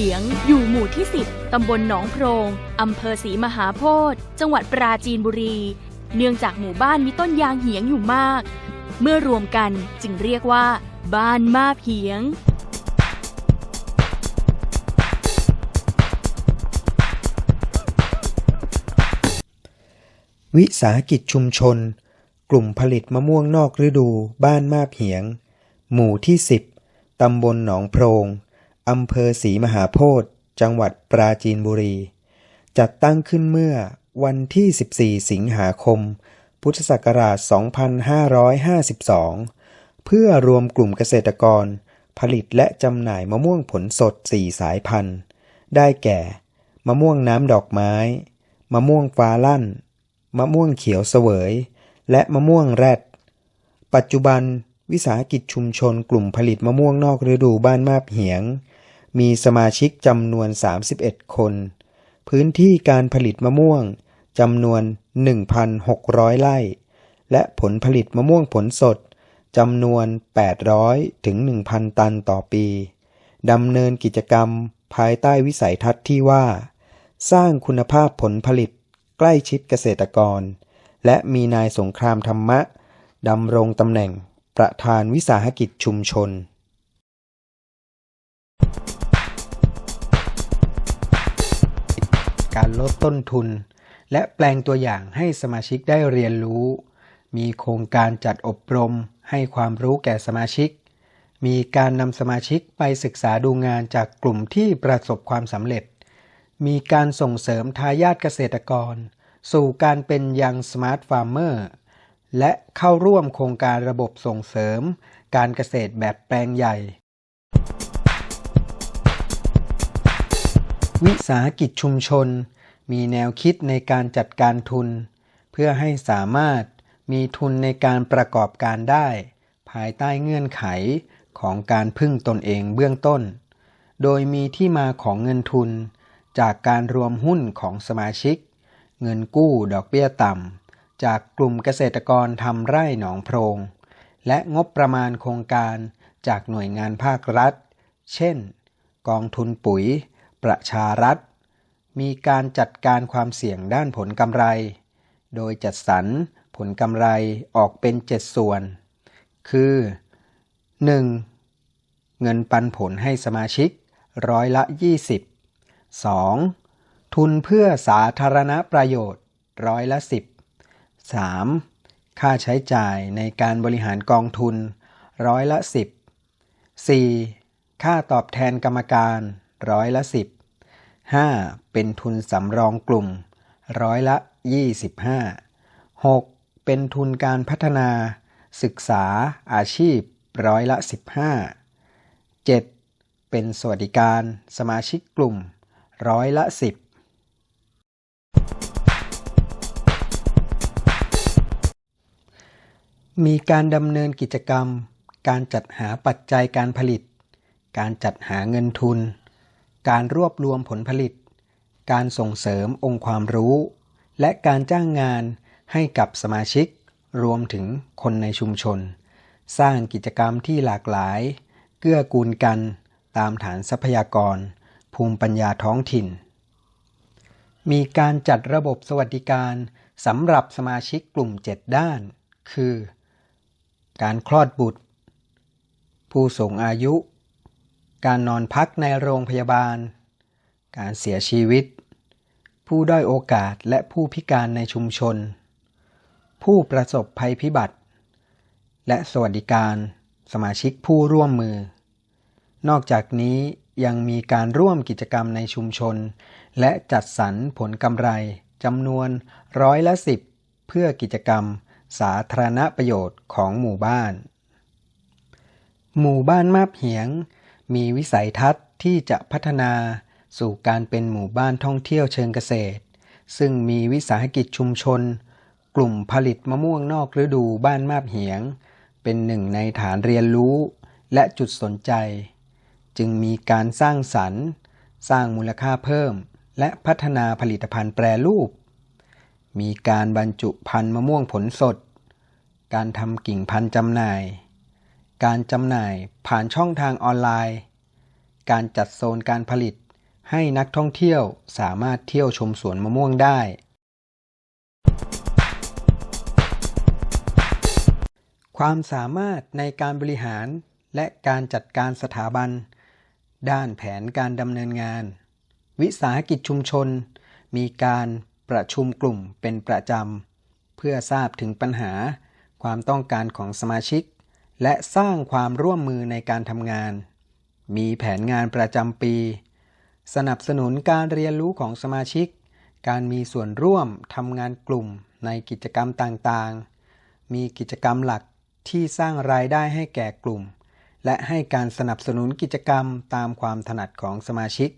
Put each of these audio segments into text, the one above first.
หียง อยู่หมู่ที่ 10 ตำบลหนองโพรง อำเภอศรีมหาโพธิ์จังหวัดปราจีนบุรี เนื่องจากหมู่บ้านมีต้นยางเหียงอยู่มาก เมื่อรวมกันจึงเรียกว่า บ้านมาบเหียงวิสาหกิจชุมชน กลุ่มผลิตมะม่วงนอกฤดู บ้านมาบเหียง หมู่ที่ 10 ตำบลหนองโพรง อำเภอศรีมหาโพธิ์จังหวัดปราจีนบุรี จัดตั้งขึ้นเมื่อวันที่ 14 สิงหาคม พุทธศักราช 2552 เพื่อรวมกลุ่มเกษตรกร ผลิตและจำหน่ายมะม่วงผลสด 4 สายพันธุ์ ได้แก่ มะม่วงน้ำดอกไม้ มะม่วงฟ้าลั่น มะม่วงเขียวเสวย และมะม่วงแรด ปัจจุบันวิสาหกิจชุมชนกลุ่มผลิตมะม่วงนอกฤดูบ้านมาบเหียง มีสมาชิกจำนวน 31 คน พื้นที่การผลิตมะม่วงจำนวน 1,600 ไร่ และผลผลิตมะม่วงผลสดจำนวน 800 ถึง 1,000 ตันต่อปีดำเนินกิจกรรมภายใต้วิสัยทัศน์ที่ว่า สร้างคุณภาพผลผลิตใกล้ชิดเกษตรกร และมีนายสงครามธรรมะดำรงตำแหน่งประธานวิสาหกิจชุมชน การลดต้นทุน และแปลงตัวอย่างให้สมาชิกได้เรียนรู้ มีโครงการจัดอบรมให้ความรู้แก่สมาชิก มีการนำสมาชิกไปศึกษาดูงานจากกลุ่มที่ประสบความสำเร็จ มีการส่งเสริมทายาทเกษตรกร สู่การเป็นยังสมาร์ทฟาร์มเมอร์และเข้าร่วมโครงการระบบส่งเสริม การเกษตรแบบแปลงใหญ่ วิสาหกิจชุมชน มีแนวคิดในการจัดการทุน เพื่อให้สามารถมีทุนในการประกอบการได้ ภายใต้เงื่อนไขของการพึ่งตนเองเบื้องต้น โดยมีที่มาของเงินทุน จากการรวมหุ้นของสมาชิก เงินกู้ดอกเบี้ยต่ำ จากกลุ่มเกษตรกรทำไร่หนองโพรง และงบประมาณโครงการจากหน่วยงานภาครัฐ เช่น กองทุนปุ๋ย ประชารัฐ มีการจัดการความเสี่ยงด้านผลกำไร โดยจัดสรรผลกำไรออกเป็น 7 ส่วน คือ 1. เงินปันผลให้สมาชิกร้อยละ 20 2. ทุนเพื่อสาธารณประโยชน์ร้อยละ 10 3. ค่าใช้จ่ายในการบริหารกองทุนร้อยละ 10 4. ค่าตอบแทนกรรมการ ร้อยละ10 5. เป็นทุนสำรองกลุ่ม ร้อยละ 25 6. เป็นทุนการพัฒนา ศึกษาอาชีพ ร้อยละ 15 7. เป็นสวัสดิการสมาชิกกลุ่ม ร้อยละ 10มีการดำเนินกิจกรรม การจัดหาปัจจัยการผลิต การจัดหาเงินทุน การรวบรวมผลผลิต การส่งเสริมองค์ความรู้ และการจ้างงานให้กับสมาชิก รวมถึงคนในชุมชน สร้างกิจกรรมที่หลากหลาย เกื้อกูลกันตามฐานทรัพยากร ภูมิปัญญาท้องถิ่น มีการจัดระบบสวัสดิการสำหรับสมาชิกกลุ่ม 7 ด้าน คือ การคลอดบุตร ผู้สูงอายุ การนอนพักในโรงพยาบาล การเสียชีวิต ผู้ด้อยโอกาสและผู้พิการในชุมชน ผู้ประสบภัยพิบัติ และสวัสดิการสมาชิกผู้ร่วมมือ นอกจากนี้ยังมีการร่วมกิจกรรมในชุมชน และจัดสรรผลกำไรจำนวนร้อยละสิบเพื่อกิจกรรมสาธารณประโยชน์ของหมู่บ้าน หมู่บ้านมาบเหียง มีวิสัยทัศน์ที่จะพัฒนาสู่การเป็นหมู่บ้านท่องเที่ยวเชิงเกษตร ซึ่งมีวิสาหกิจชุมชน กลุ่มผลิตมะม่วงนอกฤดูบ้านมาบเหียง เป็นหนึ่งในฐานเรียนรู้และจุดสนใจ จึงมีการสร้างสรรค์ สร้างมูลค่าเพิ่ม และพัฒนาผลิตภัณฑ์แปรรูป มีการบรรจุพันธุ์มะม่วงผลสด การทำกิ่งพันธุ์จำหน่าย การจำหน่ายผ่านช่องทางออนไลน์ การจัดโซนการผลิต ให้นักท่องเที่ยวสามารถเที่ยวชมสวนมะม่วงได้ ความสามารถในการบริหารและการจัดการสถาบัน ด้านแผนการดำเนินงาน วิสาหกิจชุมชน มีการประชุมกลุ่มเป็นประจำ เพื่อทราบถึงปัญหาความต้องการของสมาชิก และสร้างความร่วมมือในการทำงาน มีแผนงานประจำปี สนับสนุนการเรียนรู้ของสมาชิก การมีส่วนร่วมทำงานกลุ่มในกิจกรรมต่างๆ มีกิจกรรมหลักที่สร้างรายได้ให้แก่กลุ่ม และให้การสนับสนุนกิจกรรมตามความถนัดของสมาชิก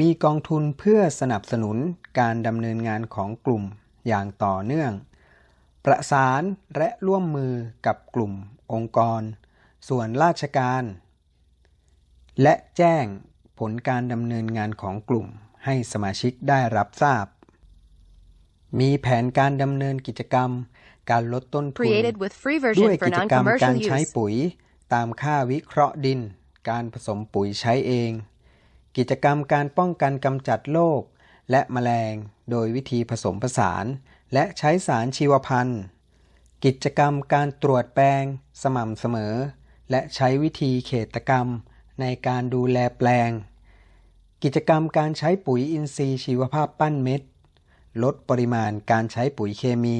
มีกองทุนเพื่อสนับสนุนการดำเนินงานของกลุ่มอย่างต่อเนื่อง ประสานและร่วมมือกับกลุ่ม องค์กร ส่วนราชการ และแจ้งผลการดำเนินงานของกลุ่มให้สมาชิกได้รับทราบ มีแผนการดำเนินกิจกรรม การลดต้นทุน Created with free ด้ว version ย for กิจกรรมกา non-commercial รใช้ use. ปุ๋ย ตามค่าวิเคราะห์ดิน การผสมปุ๋ยใช้เอง กิจกรรมการป้องกันกำจัดโรคและแมลง โดยวิธีผสมผสาน และใช้สารชีวพันธุ์ กิจกรรมการตรวจแปลงสม่ำเสมอ และใช้วิธีเขตกรรมในการดูแลแปลง กิจกรรมการใช้ปุ๋ยอินทรีย์ชีวภาพปั้นเม็ด ลดปริมาณการใช้ปุ๋ยเคมี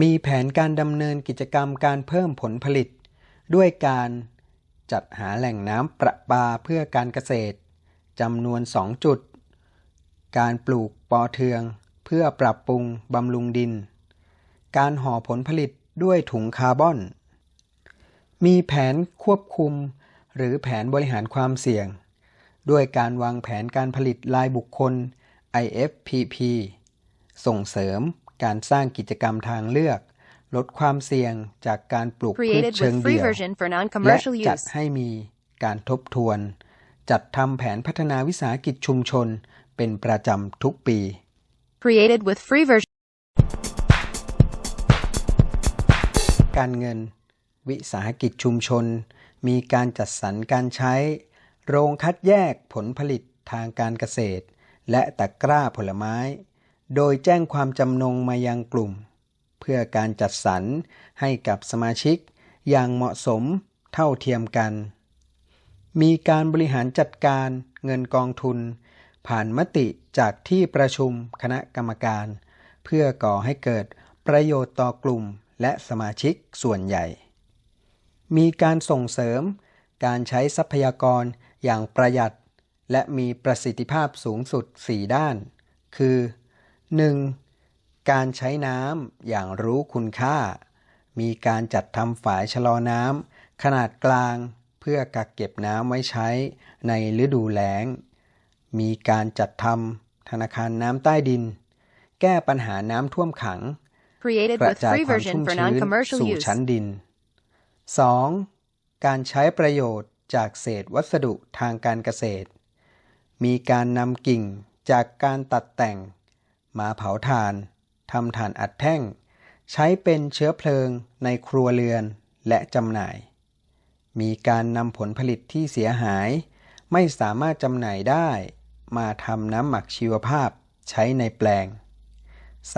มีแผนการดำเนินกิจกรรมการเพิ่มผลผลิต ด้วยการจัดหาแหล่งน้ำประปาเพื่อการเกษตรจำนวน 2 จุด การปลูกปอเทือง เพื่อปรับปรุงบำรุงดิน การห่อผลผลิตด้วยถุงคาร์บอน มีแผนควบคุม หรือแผนบริหารความเสี่ยง ด้วยการวางแผนการผลิตรายบุคคล IFPP ส่งเสริมการสร้างกิจกรรมทางเลือก ลดความเสี่ยงจากการปลูกพืช Created เชิง with free เดี่ยว version for และ non-commercial จัด use. ให้มีการทบทวน จัดทำแผนพัฒนาวิสาหกิจชุมชนเป็นประจำทุกปี Created with free version การเงิน วิสาหกิจชุมชน มีการจัดสรรการใช้ โรงคัดแยกผลผลิตทางการเกษตร และตะกร้าผลไม้ โดยแจ้งความจำนงมายังกลุ่ม เพื่อการจัดสรรให้กับสมาชิกอย่างเหมาะสมเท่าเทียมกัน มีการบริหารจัดการเงินกองทุน ผ่านมติจากที่ประชุมคณะกรรมการ เพื่อก่อให้เกิดประโยชน์ต่อกลุ่ม และสมาชิกส่วนใหญ่ มีการส่งเสริม การใช้ทรัพยากรอย่างประหยัด และมีประสิทธิภาพสูงสุด 4 ด้าน คือ 1. การใช้น้ำอย่างรู้คุณค่า มีการจัดทำฝายชะลอน้ำขนาดกลางเพื่อกักเก็บน้ำไว้ใช้ในฤดูแล้ง มีการจัดทำธนาคารน้ำใต้ดิน แก้ปัญหาน้ำท่วมขัง created กระ with จาย free ความชุ่ version ม for ชื้น non-commercial สู่ use. ชั้นดิน 2. การใช้ประโยชน์จากเศษวัสดุทางการเกษตร มีการนำกิ่งจากการตัดแต่ง มาเผาถ่านทำถ่านอัดแท่ง ใช้เป็นเชื้อเพลิงในครัวเรือนและจำหน่าย มีการนำผลผลิตที่เสียหาย ไม่สามารถจำหน่ายได้ มาทำน้ำหมักชีวภาพใช้ในแปลง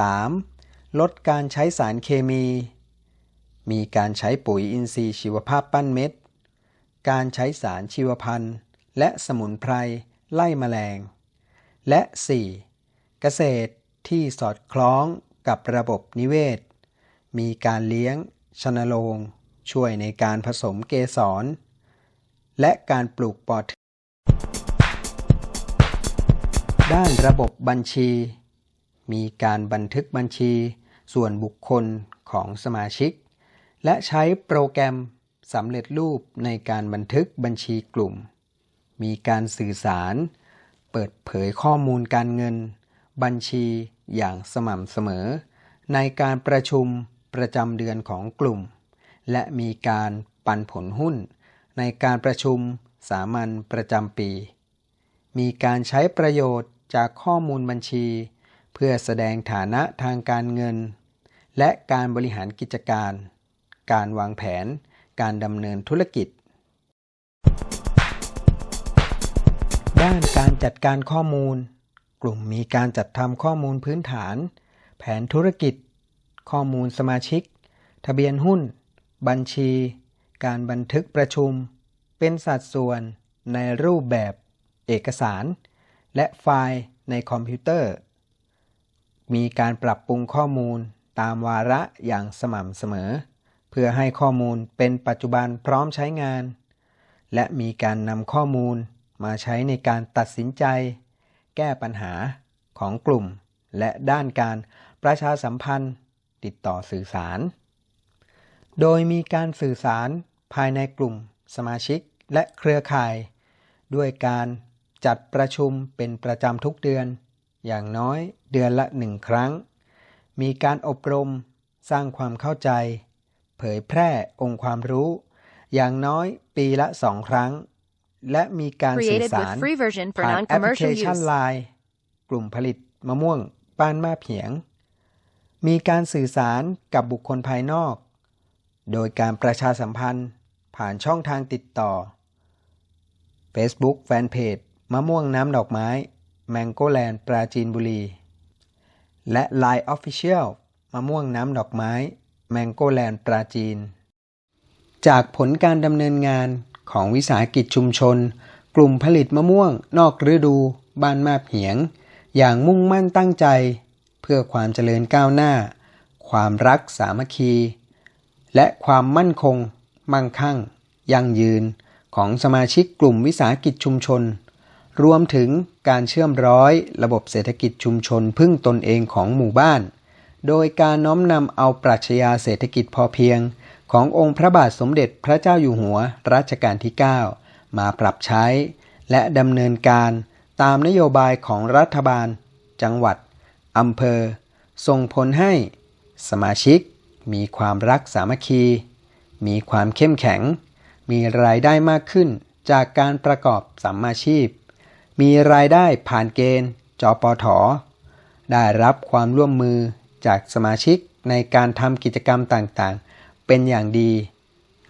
3. ลดการใช้สารเคมี มีการใช้ปุ๋ยอินทรีย์ชีวภาพปั้นเม็ด การใช้สารชีวพันธุ์และสมุนไพรไล่แมลง และ 4. เกษตรที่สอดคล้องกับระบบนิเวศ มีการเลี้ยง ชนโรงช่วยในการผสมเกสร และการปลูกปอเทือด้านระบบบัญชี มีการบันทึกบัญชี ส่วนบุคคลของสมาชิก และใช้โปรแกรมสำเร็จรูปในการบันทึกบัญชีกลุ่ม มีการสื่อสาร เปิดเผยข้อมูลการเงิน บัญชีอย่างสม่ำเสมอ ในการประชุมประจำเดือนของกลุ่ม และมีการปันผลหุ้น ในการประชุมสามัญประจำปี มีการใช้ประโยชน์จากข้อมูลบัญชี เพื่อแสดงฐานะทางการเงิน และการบริหารกิจการ การวางแผน การดำเนินธุรกิจ ด้านการจัดการข้อมูล กลุ่มมีการจัดทำข้อมูลพื้นฐาน แผนธุรกิจ ข้อมูลสมาชิก ทะเบียนหุ้น บัญชี การบันทึกประชุม เป็นสัดส่วนในรูปแบบ เอกสาร และไฟล์ในคอมพิวเตอร์ มีการปรับปรุงข้อมูล ตามวาระอย่างสม่ำเสมอ เพื่อให้ข้อมูลเป็นปัจจุบันพร้อมใช้งาน และมีการนำข้อมูลมาใช้ในการตัดสินใจ แก้ปัญหาของกลุ่ม และด้านการประชาสัมพันธ์ ติดต่อสื่อสาร โดยมีการสื่อสารภายในกลุ่ม สมาชิกและเครือข่าย ด้วยการจัดประชุมเป็นประจำทุกเดือน อย่างน้อยเดือนละหนึ่งครั้ง มีการอบรม สร้างความเข้าใจ เผยแพร่องค์ความรู้ อย่างน้อยปีละสองครั้ง และมีการสื่อ Created สาร with free version for ผ่านแอปพลิเค non-commercial ชัน use. ไลน์กลุ่มผลิตมะม่วงป้านมาเพียง มีการสื่อสารกับบุคคลภายนอก โดยการประชาสัมพันธ์ผ่านช่องทางติดต่อ Facebook Fanpage มะม่วงน้ำดอกไม้ Mango Land ปราจีนบุรี และ Line Official มะม่วงน้ำดอกไม้ Mango Land ปราจีน จากผลการดำเนินงานของวิสาหกิจชุมชน กลุ่มผลิตมะม่วง นอกฤดู บ้านมาบเหียง อย่างมุ่งมั่นตั้งใจ เพื่อความเจริญก้าวหน้า ความรักสามัคคี และความมั่นคง มั่งคั่ง ยั่งยืน ของสมาชิกกลุ่มวิสาหกิจชุมชน รวมถึงการเชื่อมร้อยระบบเศรษฐกิจชุมชนพึ่งตนเองของหมู่บ้าน โดยการน้อมนำเอาปรัชญาเศรษฐกิจพอเพียง ขององค์พระบาทสมเด็จพระเจ้าอยู่หัวรัชกาลที่ 9 มาปรับใช้ และดำเนินการตามนโยบายของรัฐบาล จังหวัดอำเภอ ส่งผลให้ สมาชิก มีความรักสามัคคี มีความเข้มแข็ง มีรายได้มากขึ้นจากการประกอบสัมมาชีพ มีรายได้ผ่านเกณฑ์จปทได้รับความร่วมมือจากสมาชิกในการทำกิจกรรมต่างๆ เป็นอย่างดี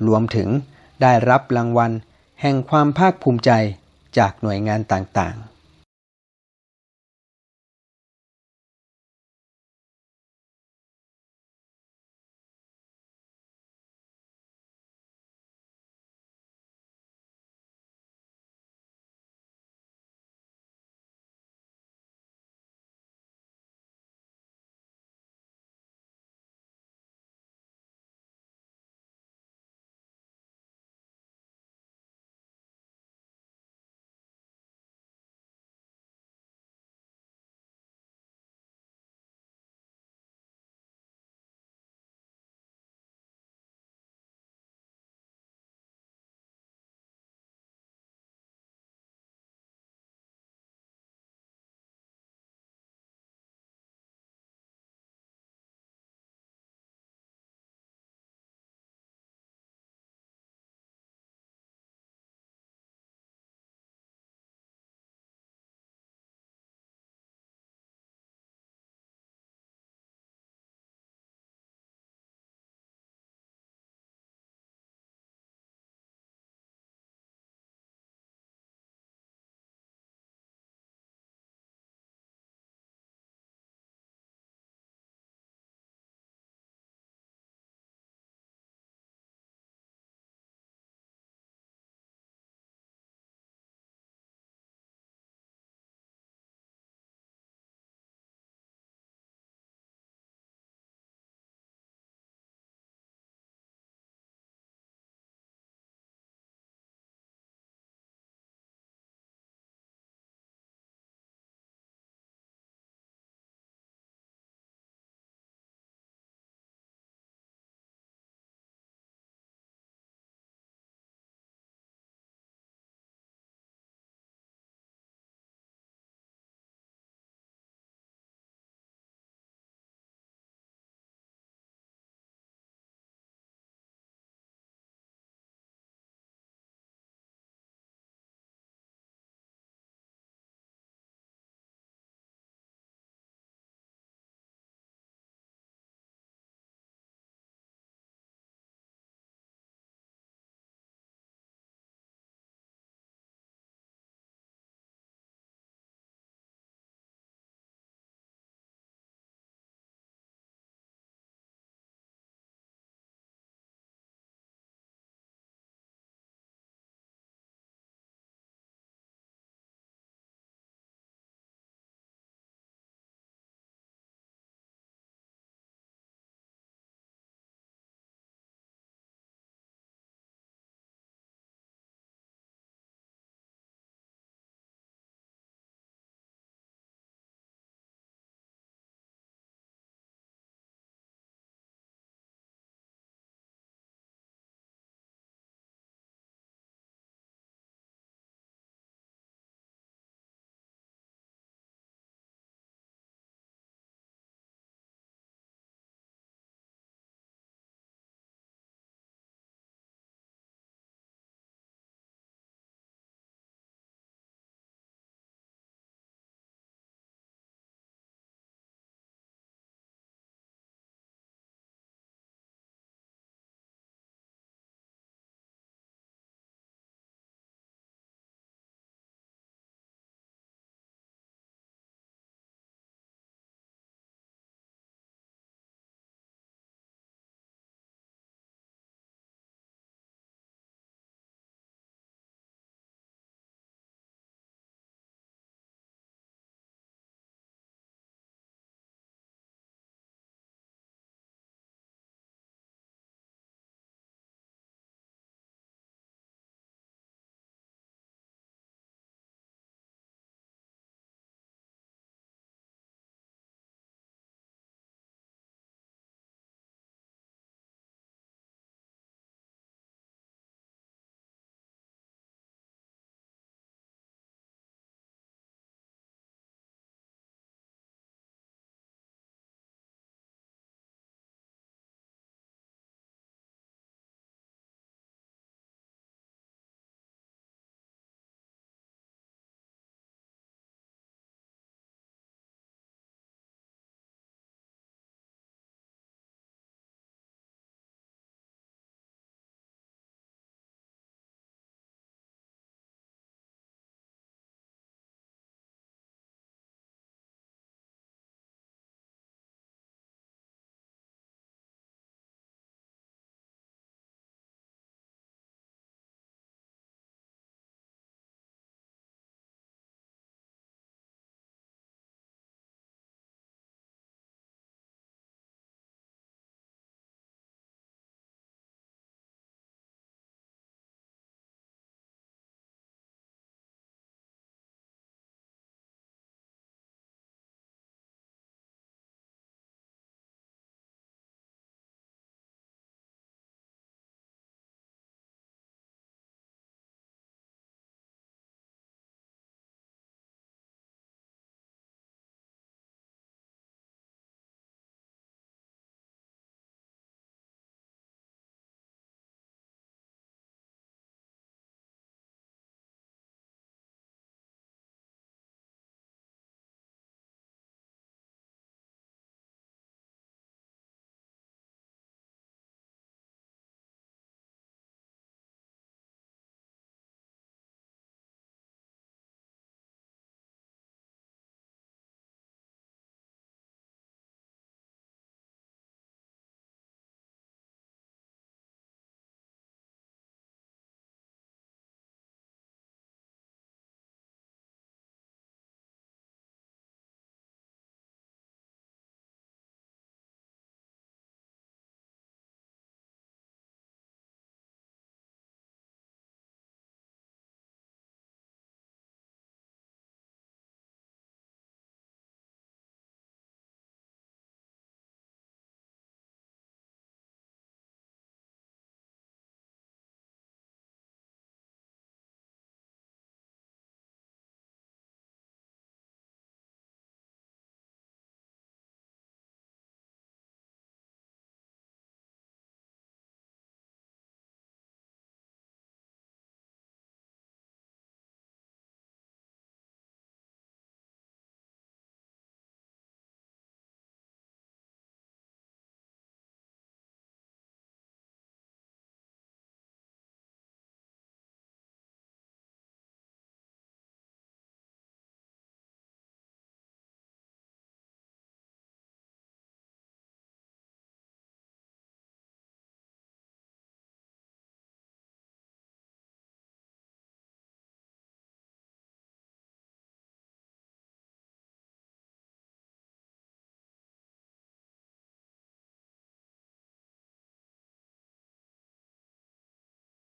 รวมถึงได้รับรางวัลแห่งความภาคภูมิใจจากหน่วยงานต่างๆ